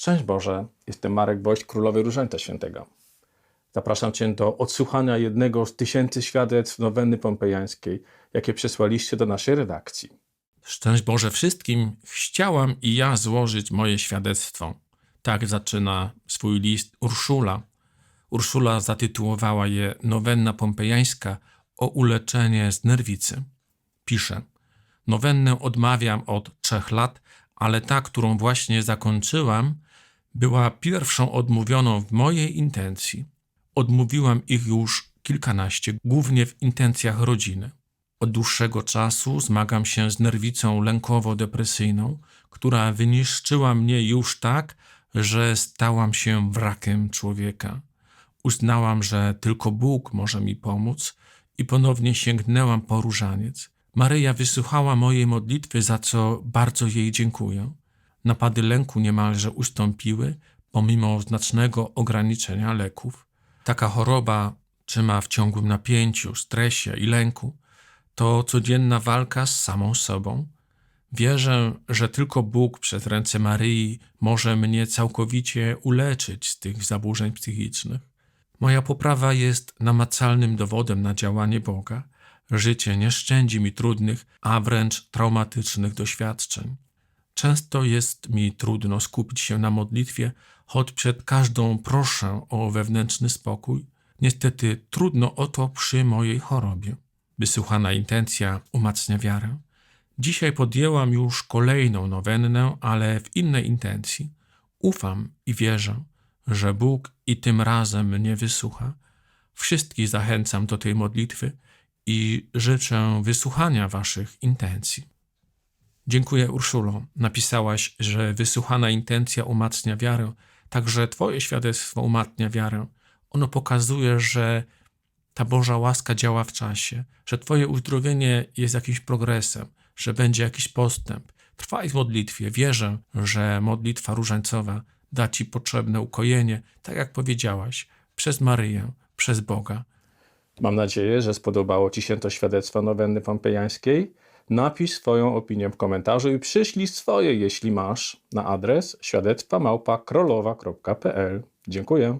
Szczęść Boże, jestem Marek Woś, Królowy Różańca Świętego. Zapraszam Cię do odsłuchania jednego z tysięcy świadectw nowenny pompejańskiej, jakie przesłaliście do naszej redakcji. Szczęść Boże wszystkim, chciałam i ja złożyć moje świadectwo. Tak zaczyna swój list Urszula. Urszula zatytułowała je Nowenna Pompejańska o uleczenie z nerwicy. Pisze: Nowennę odmawiam od trzech lat, ale ta, którą właśnie zakończyłam, była pierwszą odmówioną w mojej intencji. Odmówiłam ich już kilkanaście, głównie w intencjach rodziny. Od dłuższego czasu zmagam się z nerwicą lękowo-depresyjną, która wyniszczyła mnie już tak, że stałam się wrakiem człowieka. Uznałam, że tylko Bóg może mi pomóc i ponownie sięgnęłam po różaniec. Maryja wysłuchała mojej modlitwy, za co bardzo jej dziękuję. Napady lęku niemalże ustąpiły, pomimo znacznego ograniczenia leków. Taka choroba trzyma w ciągłym napięciu, stresie i lęku. To codzienna walka z samą sobą. Wierzę, że tylko Bóg przez ręce Maryi może mnie całkowicie uleczyć z tych zaburzeń psychicznych. Moja poprawa jest namacalnym dowodem na działanie Boga. Życie nie szczędzi mi trudnych, a wręcz traumatycznych doświadczeń. Często jest mi trudno skupić się na modlitwie, choć przed każdą proszę o wewnętrzny spokój. Niestety trudno o to przy mojej chorobie. Wysłuchana intencja umacnia wiarę. Dzisiaj podjęłam już kolejną nowennę, ale w innej intencji. Ufam i wierzę, że Bóg i tym razem mnie wysłucha. Wszystkich zachęcam do tej modlitwy i życzę wysłuchania Waszych intencji. Dziękuję, Urszulo. Napisałaś, że wysłuchana intencja umacnia wiarę, także Twoje świadectwo umacnia wiarę. Ono pokazuje, że ta Boża łaska działa w czasie, że Twoje uzdrowienie jest jakimś progresem, że będzie jakiś postęp. Trwaj w modlitwie. Wierzę, że modlitwa różańcowa da Ci potrzebne ukojenie, tak jak powiedziałaś, przez Maryję, przez Boga. Mam nadzieję, że spodobało Ci się to świadectwo nowenny pompejańskiej. Napisz swoją opinię w komentarzu i przyślij swoje, jeśli masz, na adres świadectwa małpa krolowa.pl. Dziękuję.